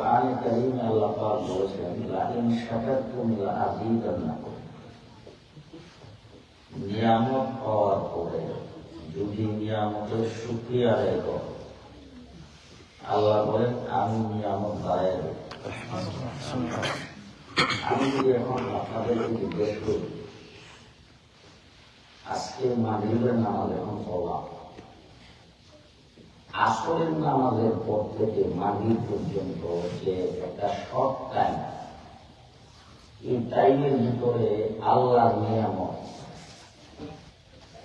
কোরআনে কারিমে আল্লাহ পাক বলেছেন লা ইন শাকারতুম লা আযীদান্নাকুম নিয়ামত পাওয়ার পরে যদি নিয়ামতের শুকরিয়া আদায় করো, আল্লাহ বলেন, আমি নিয়ামত বাড়াই আমি যদি এখন আপনাদেরকে জিজ্ঞেস করি, আজকে মাগরিবের নামাজ এখন পড়লাম আসরের নামাজের পর থেকে মাগরিব পর্যন্ত যে একটা শর্ট টাইম এই টাইমের ভিতরে আল্লাহর নিয়ামত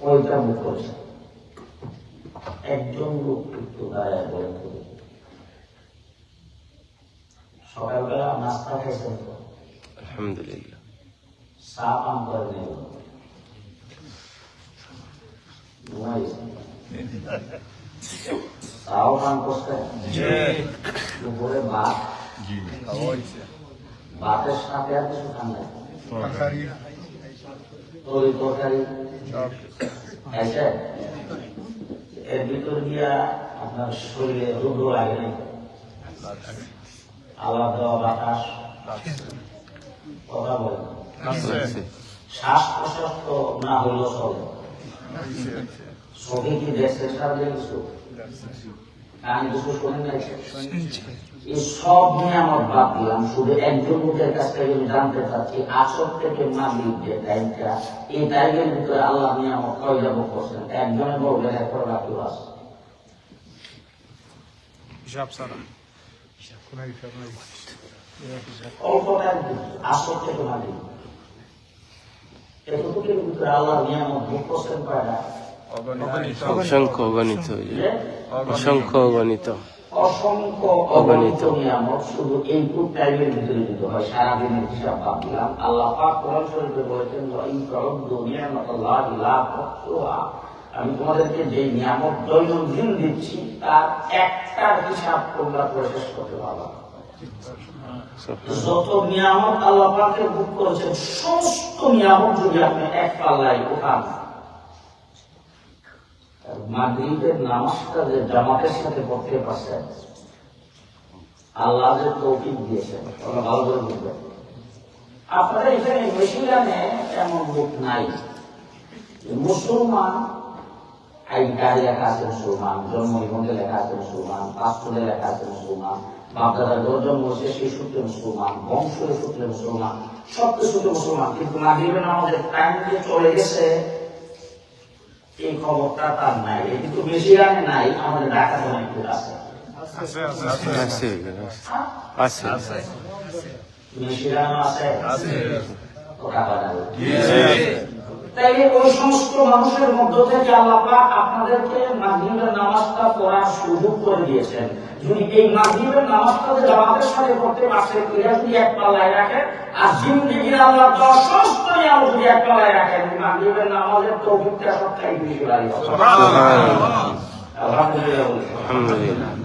কয়টা মুখ করেছে। একজন লোক একটু দাঁড়ায় বলেন তো দেখি। সকালবেলা নাস্তা খাইছেন তো? আলহামদুলিল্লাহ। চা পান করে নেই চাও পান করছেন দুপুরে ভাত ভাতের সাথে আর কিছু খান নাই তরি তরকারি খাইছে এর ভিতর দিয়া আপনার শরীরে রোগ লাগে আল্লাহ দেওয়া বাতাস কথা বলেন শ্বাস প্রশ্বাস তো না হলেও চলে চোখে কি দেখছে সারা কিছু কানে কিছু শোনেন এই সব নিয়ে আমার বাদ দিলাম। শুধু একজন লোকের কাছ থেকে আমি জানতে চাচ্ছি আসর থেকে মালিক যে টাইমটা এই টাইমের ভিতরে আল্লাহ নিয়ে আমার কয় যাব করছেন? একজনে বলবেন এখন রাখি নাই। অল্প টাইম আসর থেকে মালিক। এতটুকুর ভিতরে আল্লাহ নিয়ামত ভোগ করছেন পায় না অগণিত অসংখ্য অগণিত অসংখ্য অগণিত। অসংখ্য অগণিত। নিয়ামত শুধু এইটুক টাইমের ভিতরে দিতে হয়। সারাদিনের হিসাব বাদ আল্লাহ পাক কোরআন শরীফে বলেছেন ওয়াইন তাউদ্দু নিয়ামাতাল্লাহি লা তুহসুহা আমি তোমাদেরকে যে নিয়ামত দৈনন্দিন দিচ্ছি তার একটার হিসাব তোমরা করে শেষ করতে পারবা যত নিয়ামত আল্লাহ পাকে করেছেন সমস্ত নিয়ামত যদি আপনি এক পাল্লায় মাগরিবের নামাজটা যে জামাতের সাথে পড়তে পারছেন আল্লাহ যে তৌফিক দিয়েছেন ওরা ভালো করে বুঝবেন আপনাদের এখানে মেশিলানে এমন লোক নাই। মুসলমান আইকারে লেখা আছে মুসলমান জন্ম নিবন্ধে লেখা আছে মুসলমান পাসপোর্টে লেখা আছে মুসলমান, বাপদাদার জন্ম হয়েছে সেই সূত্রে মুসলমান, বংশের সূত্রে মুসলমান সব কিছুতে মুসলমান। কিন্তু মাগরিবের নামাজের টাইম দিয়ে চলে গেছে এই খবরটা তার নাই। কিন্তু বেশি রানে নাই আমাদের ঢাকা অনেক দূর আছে। আছে আছে আছে রানও আছে। আছে। কথা বলা তাইলে ওই সমস্ত মানুষের মধ্য থেকে আল্লাহ পাক আপনাদেরকে মাগরিবের নামাজটা পড়ার সুযোগ করে দিয়েছেন। যদি এই মাগরিবের নামাজটা জামাতের সাথে পড়তে এটা যদি এক পাল্লায় রাখেন আর জিন্দিগির আল্লাহ দেওয়া সমস্ত নিয়ম যদি এক পাল্লায় রাখেন মাগরিবের নামাজের তৌফিকটা সবটাই বেশি বাড়ি। আলহামদুলিল্লাহ।